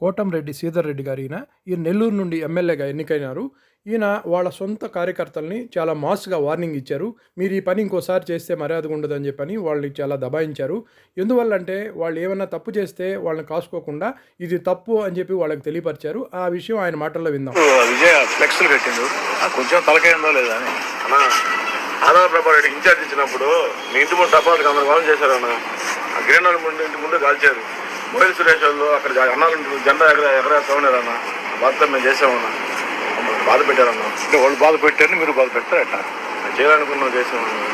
కోటంరెడ్డి శ్రీధర్ రెడ్డి గారు ఈయన ఈయన నెల్లూరు నుండి ఎమ్మెల్యేగా ఎన్నికైనారు. ఈయన వాళ్ళ సొంత కార్యకర్తల్ని చాలా మాస్గా వార్నింగ్ ఇచ్చారు. మీరు ఈ పని ఇంకోసారి చేస్తే మర్యాదగా ఉండదని చెప్పని వాళ్ళని చాలా దబాయించారు. ఎందువల్లంటే వాళ్ళు ఏమైనా తప్పు చేస్తే వాళ్ళని కాసుకోకుండా ఇది తప్పు అని చెప్పి వాళ్ళకి తెలియపరిచారు. ఆ విషయం ఆయన మాటల్లో విందాం. విజయ ఫ్లెక్స్లు పెట్టిండు ఆ కొంచెం తలకైందో లేదా ఇన్ఛార్జ్ ఇచ్చినప్పుడు మీ ఇంటి ముందు టపాలు గందరగోళం చేశారు అన్న ముందు ఇంటి ముందు కాల్చారు మొబైల్ సురేష్ వాళ్ళు అక్కడ అన్నాలు జెండా ఎగర ఎగరేస్తా ఉన్నారన్న బాధతో మేము చేసామన్నా. మమ్మల్ని బాధ పెట్టారన్న. అంటే వాళ్ళు బాధ పెట్టారని మీరు బాధ పెట్టారు ఎట్లా మేము చేయాలనుకున్నాం చేసామన్నా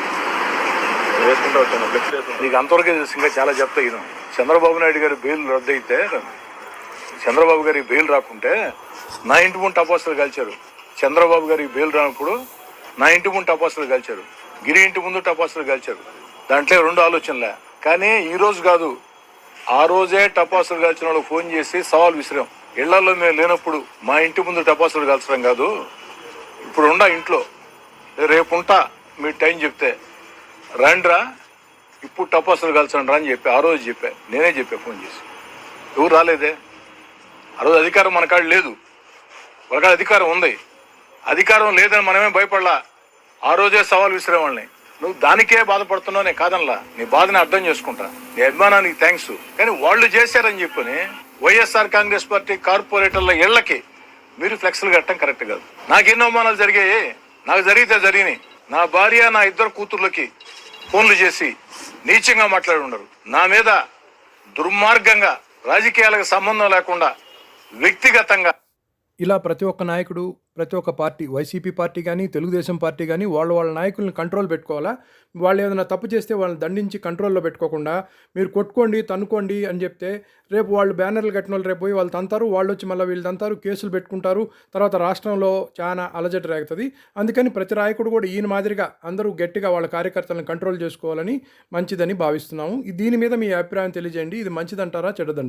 వేసుకుంటూ వచ్చాను ఫ్లెక్స్ నీకు అంతవరకే తెలుసు ఇంకా చాలా చెప్తా ఈయన. చంద్రబాబు నాయుడు గారి బెయిల్ రద్దు అయితే చంద్రబాబు గారి బెయిల్ రాకుంటే నా ఇంటి ముందు టపాసులు కాల్చారు. చంద్రబాబు గారికి బెయిల్ రానప్పుడు నా ఇంటి ముందు టపాసులు కాల్చారు. గిరి ఇంటి ముందు టపాసులు కాల్చారు. దాంట్లో రెండు ఆలోచనలే. కానీ ఈ రోజు కాదు ఆ రోజే టపాసులు కాల్చిన వాళ్ళకి ఫోన్ చేసి సవాల్ విసిరాం. ఇళ్ళలో మేము లేనప్పుడు మా ఇంటి ముందు టపాసులు కాల్చడం కాదు. ఇప్పుడు ఉండా ఇంట్లో. రేపు ఉంటా మీ టైం చెప్తే. రండ్రా ఇప్పుడు టపాసులు కాల్చండి రా అని చెప్పి ఆ రోజు చెప్పా. నేనే చెప్పా ఫోన్ చేసి. ఎవరు రాలేదే? ఆ రోజు అధికారం మన కాడ లేదు. వాళ్ళ కాడ అధికారం ఉంది. అధికారం లేదని మనమే భయపడలా? ఆ రోజే సవాల్ విసిరేవాళ్ళని. నువ్వు దానికే బాధపడుతున్నావు నేను కాదనలా. నీ బాధని అర్థం చేసుకుంటా. నీ అభిమానానికి థ్యాంక్స్ కానీ వాళ్ళు చేశారని చెప్పని వైఎస్ఆర్ కాంగ్రెస్ పార్టీ కార్పొరేటర్ల ఇళ్ళకి మీరు ఫ్లెక్స్లు కట్టడం కరెక్ట్ కాదు. నాకు ఎన్నో అవమానాలు జరిగాయి. నాకు జరిగితే జరిగినాయి. నా భార్య నా ఇద్దరు కూతుర్లకి ఫోన్లు చేసి నీచంగా మాట్లాడి ఉండరు నా మీద దుర్మార్గంగా రాజకీయాలకు సంబంధం లేకుండా వ్యక్తిగతంగా ఇలా ప్రతి ఒక్క నాయకుడు ప్రతి ఒక్క పార్టీ వైసీపీ పార్టీ కానీ తెలుగుదేశం పార్టీ కానీ వాళ్ళ వాళ్ళ నాయకుల్ని కంట్రోల్ పెట్టుకోవాలా? వాళ్ళు ఏదైనా తప్పు చేస్తే వాళ్ళని దండించి కంట్రోల్లో పెట్టుకోకుండా మీరు కొట్టుకోండి తన్నుకోండి అని చెప్తే రేపు వాళ్ళు బ్యానర్లు కట్టిన వాళ్ళు రేపు పోయి వాళ్ళు తంతారు వాళ్ళు వచ్చి మళ్ళీ వీళ్ళు తంతారు కేసులు పెట్టుకుంటారు తర్వాత రాష్ట్రంలో చాలా అలజడి రేగుతుంది. అందుకని ప్రతి నాయకుడు కూడా ఈయన మాదిరిగా అందరూ గట్టిగా వాళ్ళ కార్యకర్తలను కంట్రోల్ చేసుకోవాలని మంచిదని భావిస్తున్నాము. దీని మీద మీ అభిప్రాయం తెలియజేయండి. ఇది మంచిదంటారా చెడ్డదంటారా?